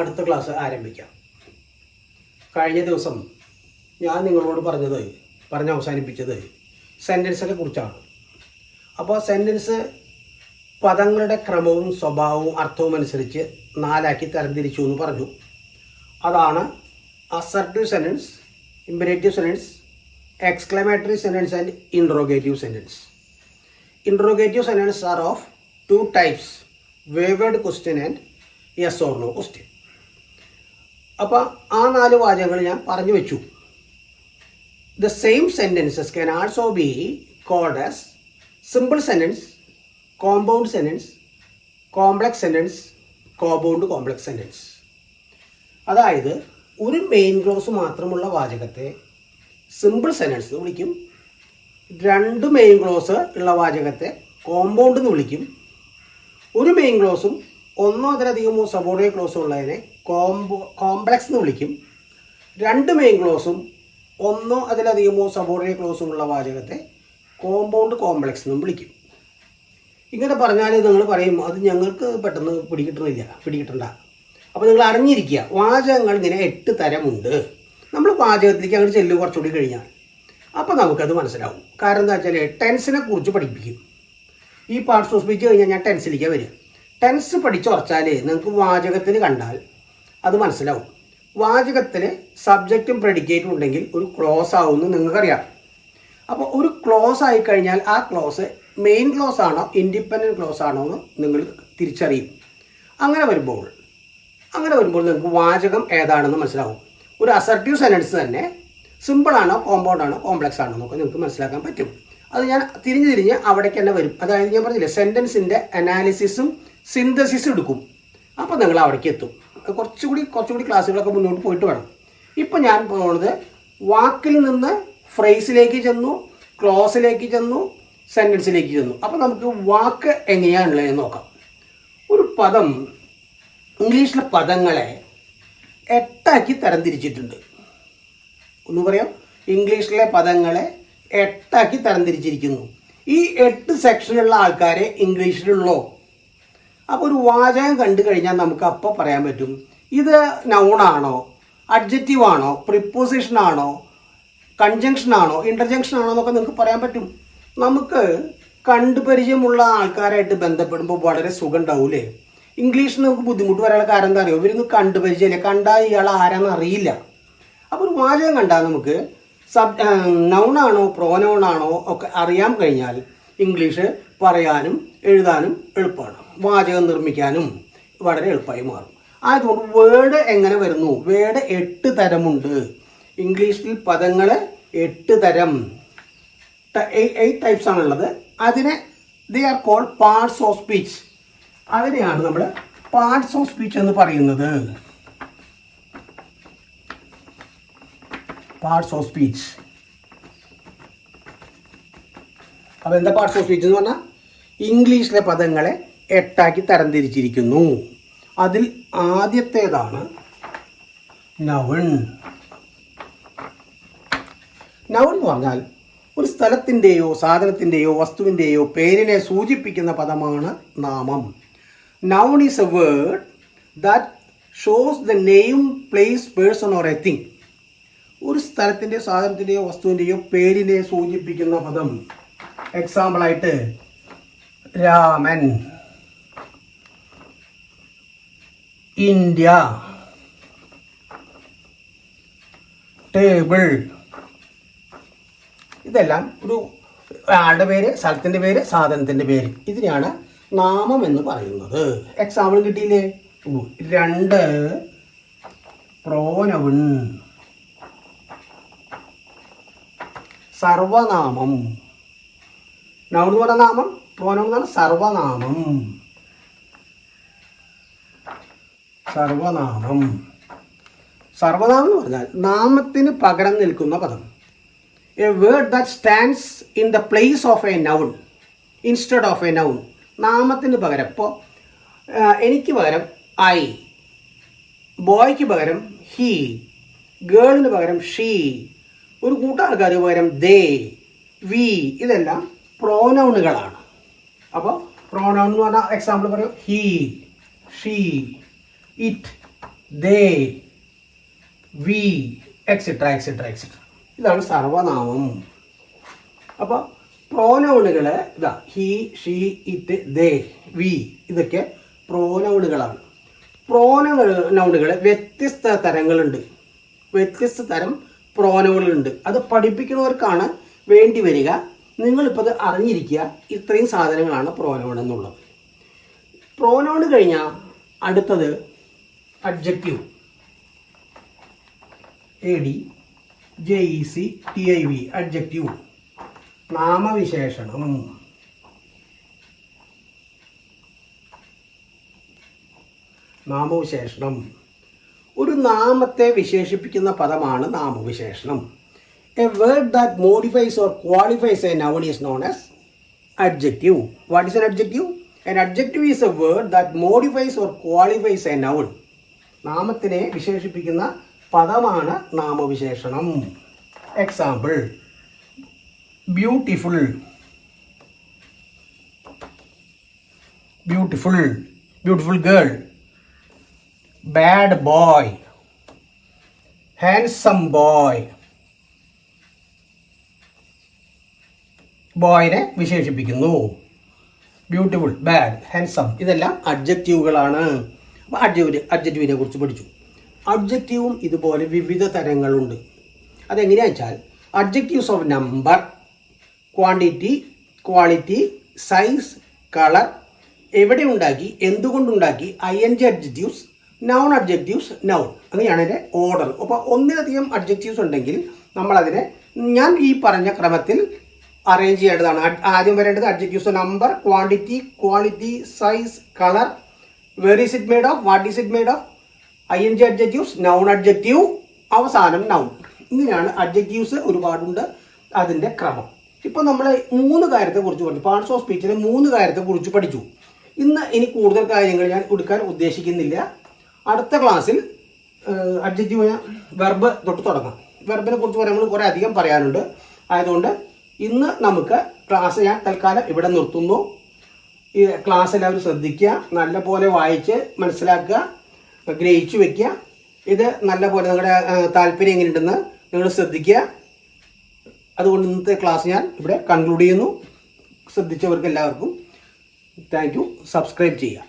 അടുത്ത ക്ലാസ് ആരംഭിക്കാം. കഴിഞ്ഞ ദിവസം ഞാൻ നിങ്ങളോട് പറഞ്ഞത് പറഞ്ഞ് അവസാനിപ്പിച്ചത് സെന്റൻസിനെ കുറിച്ചാണ്. അപ്പോൾ സെന്റൻസ് പദങ്ങളുടെ ക്രമവും സ്വഭാവവും അർത്ഥവും അനുസരിച്ച് നാലാക്കി തരംതിരിച്ചു എന്ന് പറഞ്ഞു. അതാണ് assertive sentence imperative sentence exclamatory sentence and interrogative sentence interrogative sentence are of two types wh word question and yes or no question അപ്പോൾ ആ നാല് വാചകങ്ങൾ ഞാൻ പറഞ്ഞു വെച്ചു. The same sentences can also be called as simple sentence compound sentence complex sentence compound complex sentence അതായത് ഒരു main clause മാത്രമുള്ള വാചകത്തെ സിമ്പിൾ സെന്റൻസ് എന്ന് വിളിക്കും. രണ്ട് മെയിൻ ക്ലോസ് ഉള്ള വാചകത്തെ കോമ്പൗണ്ട് എന്ന് വിളിക്കും. ഒരു മെയിൻ ക്ലോസും ഒന്നോ അതിലധികമോ സബോർഡിനേറ്റ് ക്ലോസ് ഉള്ളതിനെ കോംബോ കോംപ്ലക്സ് എന്ന് വിളിക്കും. രണ്ട് മെയിൻ ക്ലോസും ഒന്നോ അതിലധികമോ സബോർഡിനേറ്റ് ക്ലോസും ഉള്ള വാചകത്തെ കോമ്പൗണ്ട് കോംപ്ലക്സ് എന്നും വിളിക്കും. ഇങ്ങനെ പറഞ്ഞാൽ നിങ്ങൾ പറയും അത് ഞങ്ങൾക്ക് പെട്ടെന്ന് പിടികിട്ടുന്നില്ല പിടികിട്ടണ്ട. അപ്പോൾ നിങ്ങൾ അറിഞ്ഞിരിക്കുക വാചകങ്ങൾ ഇങ്ങനെ എട്ട് തരമുണ്ട്. നമ്മൾ വാചകത്തിലേക്ക് അങ്ങോട്ട് ചെല്ലു കുറച്ചുകൂടി കഴിഞ്ഞാൽ. അപ്പോൾ നമുക്കത് മനസ്സിലാവും. കാരണം എന്താ വെച്ചാൽ ടെൻസിനെ കുറിച്ച് പഠിപ്പിക്കും. ഈ പാർട്സ് ഓഫ് സ്പീച്ച് കഴിഞ്ഞാൽ ഞാൻ ടെൻസിലേക്കാണ് വരിക. ടെൻസ് പഠിച്ചുറച്ചാൽ നിങ്ങൾക്ക് വാചകത്തിൽ കണ്ടാൽ അത് മനസ്സിലാവും. വാചകത്തിൽ സബ്ജക്റ്റും പ്രെഡിക്കേറ്റും ഉണ്ടെങ്കിൽ ഒരു ക്ലോസ് ആവുമെന്ന് നിങ്ങൾക്കറിയാം. അപ്പോൾ ഒരു ക്ലോസ് ആയി കഴിഞ്ഞാൽ ആ ക്ലോസ് മെയിൻ ക്ലോസ് ആണോ ഇൻഡിപെൻഡന്റ് ക്ലോസ് ആണോ എന്ന് നിങ്ങൾ തിരിച്ചറിയും. അങ്ങനെ വരുമ്പോൾ അങ്ങനെ വരുമ്പോൾ നിങ്ങൾക്ക് വാചകം ഏതാണെന്ന് മനസ്സിലാവും. ഒരു അസർട്ടീവ് സെന്റൻസ് തന്നെ സിമ്പിളാണോ കോമ്പൗണ്ട് ആണോ കോംപ്ലക്സ് ആണോ എന്നൊക്കെ നിങ്ങൾക്ക് മനസ്സിലാക്കാൻ പറ്റും. അത് ഞാൻ തിരിഞ്ഞ് തിരിഞ്ഞ് അവിടേക്ക് തന്നെ വരും. അതായത് ഞാൻ പറഞ്ഞില്ലേ സെന്റൻസിന്റെ അനാലിസിസും സിന്തസിസും എടുക്കും. അപ്പോൾ നിങ്ങൾ അവിടേക്ക് എത്തും. കുറച്ചുകൂടി കുറച്ചുകൂടി ക്ലാസ്സുകളൊക്കെ മുന്നോട്ട് പോയിട്ട് വേണം. ഇപ്പം ഞാൻ പോകുന്നത് വാക്കിൽ നിന്ന് ഫ്രേസിലേക്ക് ചെന്നു ക്ലോസിലേക്ക് ചെന്നു സെന്റൻസിലേക്ക് ചെന്നു. അപ്പോൾ നമുക്ക് വാക്ക് എങ്ങനെയാണുള്ളതെന്ന് നോക്കാം. ഒരു പദം ഇംഗ്ലീഷിലെ പദങ്ങളെ എട്ടാക്കി തരംതിരിച്ചിട്ടുണ്ട്. ഒന്ന് പറയാം. ഇംഗ്ലീഷിലെ പദങ്ങളെ എട്ടാക്കി തരംതിരിച്ചിരിക്കുന്നു. ഈ എട്ട് സെക്ഷനിലുള്ള ആൾക്കാരെ ഇംഗ്ലീഷിലുള്ളൂ? അപ്പോൾ ഒരു വാചകം കണ്ടു കഴിഞ്ഞാൽ നമുക്ക് അപ്പോൾ പറയാൻ പറ്റും. ഇത് നൗണാണോ അഡ്ജക്റ്റീവ് ആണോ? പ്രിപ്പോസിഷൻ ആണോ? കൺജങ്ഷൻ ആണോ? ഇന്റർജങ്ഷൻ ആണോ എന്നൊക്കെ നിങ്ങൾക്ക് പറയാൻ പറ്റും. നമുക്ക് കണ്ടുപരിചയമുള്ള ആൾക്കാരായിട്ട് ബന്ധപ്പെടുമ്പോൾ വളരെ സുഖം ഉണ്ടാവൂലേ ഇംഗ്ലീഷിൽ നമുക്ക് ബുദ്ധിമുട്ട് വരാനുള്ള കാരണം എന്താ അറിയോ? ഇവരൊന്നും കണ്ടുപരിചയമില്ല. കണ്ടാൽ ഇയാൾ ആരാന്ന് അറിയില്ല. അപ്പോൾ ഒരു വാചകം കണ്ടാൽ നമുക്ക് സബ് നൗണാണോ പ്രോനൗണാണോ ഒക്കെ അറിയാൻ കഴിഞ്ഞാൽ ഇംഗ്ലീഷ് പറയാനും എഴുതാനും എളുപ്പമാണ്. വാചകം നിർമ്മിക്കാനും വളരെ എളുപ്പമായി മാറും. ആയതുകൊണ്ട് വേർഡ് എങ്ങനെ വരുന്നു? വേർഡ് എട്ട് തരമുണ്ട്. ഇംഗ്ലീഷിൽ പദങ്ങൾ എട്ട് തരം. എയ്റ്റ് ടൈപ്സ് ആണുള്ളത്. അതിനെ they are call parts of speech അതിനെയാണ് നമ്മൾ പാർട്സ് ഓഫ് സ്പീച്ച് എന്ന് പറയുന്നത്. പാർട്സ് ഓഫ് സ്പീച്ച് അപ്പോൾ എന്താ പാർട്സ് ഓഫ് സ്പീച്ച് എന്ന് പറഞ്ഞാൽ ഇംഗ്ലീഷിലെ പദങ്ങളെ എട്ടാക്കി തരംതിരിച്ചിരിക്കുന്നു. അതിൽ ആദ്യത്തേതാണ് നവൺ നൗൺ എന്ന് പറഞ്ഞാൽ ഒരു സ്ഥലത്തിന്റെയോ സാധനത്തിന്റെയോ വസ്തുവിന്റെയോ പേരിനെ സൂചിപ്പിക്കുന്ന പദമാണ് നാമം. Noun is a word that shows the name place person or a thing ഒരു സ്ഥലത്തിന്റെയോ സാധനത്തിന്റെയോ വസ്തുവിന്റെയോ പേരിനെ സൂചിപ്പിക്കുന്ന പദം. എക്സാമ്പിളായിട്ട് രാമൻ. ഇന്ത്യ. ടേബിൾ. ഇതെല്ലാം ഒരു ആളുടെ പേര് സ്ഥലത്തിന്റെ പേര് സാധനത്തിന്റെ പേര്. ഇതിനെയാണ് നാമം എന്ന് പറയുന്നത്. എക്സാമ്പിൾ കിട്ടിയില്ലേ. രണ്ട് പ്രോനവൺ സർവനാമം. നൗൺ എന്ന് പറഞ്ഞ നാമം പ്രോനം എന്ന് പറഞ്ഞ സർവനാമം. സർവനാമം. സർവനാമം എന്ന് പറഞ്ഞാൽ നാമത്തിന് പകരം നിൽക്കുന്ന പദം. A word that stands in the place of a noun instead of a noun നാമത്തിന് പകരം. ഇപ്പോൾ എനിക്ക് പകരം ഐ ബോയ്ക്ക് പകരം ഹീ ഗേളിന് പകരം ഷീ ഒരു കൂട്ടം ആൾക്കാർക്ക് പകരം ദേ വി ഇതെല്ലാം പ്രോനൗണുകളാണ്. അപ്പോൾ പ്രോനൗൺ എന്ന് പറഞ്ഞാൽ എക്സാമ്പിൾ പറയും. He she it they we etcetera etcetera etcetera ഇതാണ് സർവനാമം. അപ്പോൾ പ്രോനൗണുകൾ ഇതാ he she it they we ഇതൊക്കെ പ്രോനൗണുകളാണ്. പ്രോനൗണുകൾ വ്യത്യസ്ത തരങ്ങളുണ്ട്. വ്യത്യസ്ത തരം പ്രോനൗണുകളുണ്ട്. അത് പഠിപ്പിക്കുന്നവർക്കാണ് വേണ്ടി വരിക. നിങ്ങളിപ്പോൾ അത് അറിഞ്ഞിരിക്കുക ഇത്രയും സാധനങ്ങളാണ് പ്രോനോൺ എന്നുള്ളത്. പ്രോനോൺ കഴിഞ്ഞാൽ അടുത്തത് adjective A D J E C T I V adjective നാമവിശേഷണം. നാമവിശേഷണം. ഒരു നാമത്തെ വിശേഷിപ്പിക്കുന്ന പദമാണ് നാമവിശേഷണം. A word that modifies or qualifies a noun is known as adjective. What is an adjective? An adjective is a word that modifies or qualifies a noun. നാമത്തിനെ വിശേഷിപ്പിക്കുന്ന പദമാണ് നാമവിശേഷണം. Example beautiful beautiful beautiful girl bad boy handsome boy ബോയിനെ വിശേഷിപ്പിക്കുന്നു. Beautiful bad handsome ഇതെല്ലാം അഡ്ജക്റ്റീവുകളാണ് അപ്പോൾ കുറിച്ച് പഠിച്ചു. അഡ്ജക്റ്റീവും ഇതുപോലെ വിവിധ തരങ്ങളുണ്ട്. അതെങ്ങനെയാണെന്ന് വെച്ചാൽ adjectives of number quantity quality size colour എവിടെ ഉണ്ടാക്കി എന്തുകൊണ്ടുണ്ടാക്കി I N G adjectives noun adjectives noun അങ്ങനെയാണ് അതിന്റെ ഓർഡർ അപ്പോൾ ഒന്നിലധികം അഡ്ജക്റ്റീവ്സ് ഉണ്ടെങ്കിൽ നമ്മളതിനെ ഞാൻ ഈ പറഞ്ഞ ക്രമത്തിൽ അറേഞ്ച് ചെയ്യേണ്ടതാണ്. ആദ്യം വരേണ്ടത് adjectives number quantity quality size colour where is it made of what is it made of I N G adjectives noun adjective അവസാനം നൗൺ ഇങ്ങനെയാണ് അഡ്ജക്റ്റീവ്സ് ഒരുപാടുണ്ട് അതിന്റെ ക്രമം. ഇപ്പോൾ നമ്മൾ മൂന്ന് കാര്യത്തെ കുറിച്ച് പഠിച്ചു പാർട്സ് ഓഫ് സ്പീച്ചിലെ മൂന്ന് കാര്യത്തെ കുറിച്ച് പഠിച്ചു. ഇന്ന് ഇനി കൂടുതൽ കാര്യങ്ങൾ ഞാൻ കൊടുക്കാൻ ഉദ്ദേശിക്കുന്നില്ല. അടുത്ത ക്ലാസ്സിൽ അഡ്ജക്റ്റീവ് വെർബ് തൊട്ട് തുടങ്ങാം. വെർബിനെ കുറിച്ച് പറയുമ്പോൾ കുറേ അധികം പറയാനുണ്ട്. ആയതുകൊണ്ട് ഇന്ന് നമുക്ക് ക്ലാസ് ഞാൻ തൽക്കാലം ഇവിടെ നിർത്തുന്നു. ഈ ക്ലാസ് എല്ലാവരും ശ്രദ്ധിക്കുക നല്ലപോലെ വായിച്ച് മനസ്സിലാക്കുക ഗ്രഹിച്ചു വെക്കുക. ഇത് നല്ല പോലെ നിങ്ങളുടെ താല്പര്യം എങ്ങനെയുണ്ടെന്ന് നിങ്ങൾ ശ്രദ്ധിക്കുക. അതുകൊണ്ട് ഇന്നത്തെ ക്ലാസ് ഞാൻ ഇവിടെ കൺക്ലൂഡ് ചെയ്യുന്നു. ശ്രദ്ധിച്ചവർക്ക് എല്ലാവർക്കും താങ്ക് സബ്സ്ക്രൈബ് ചെയ്യുക.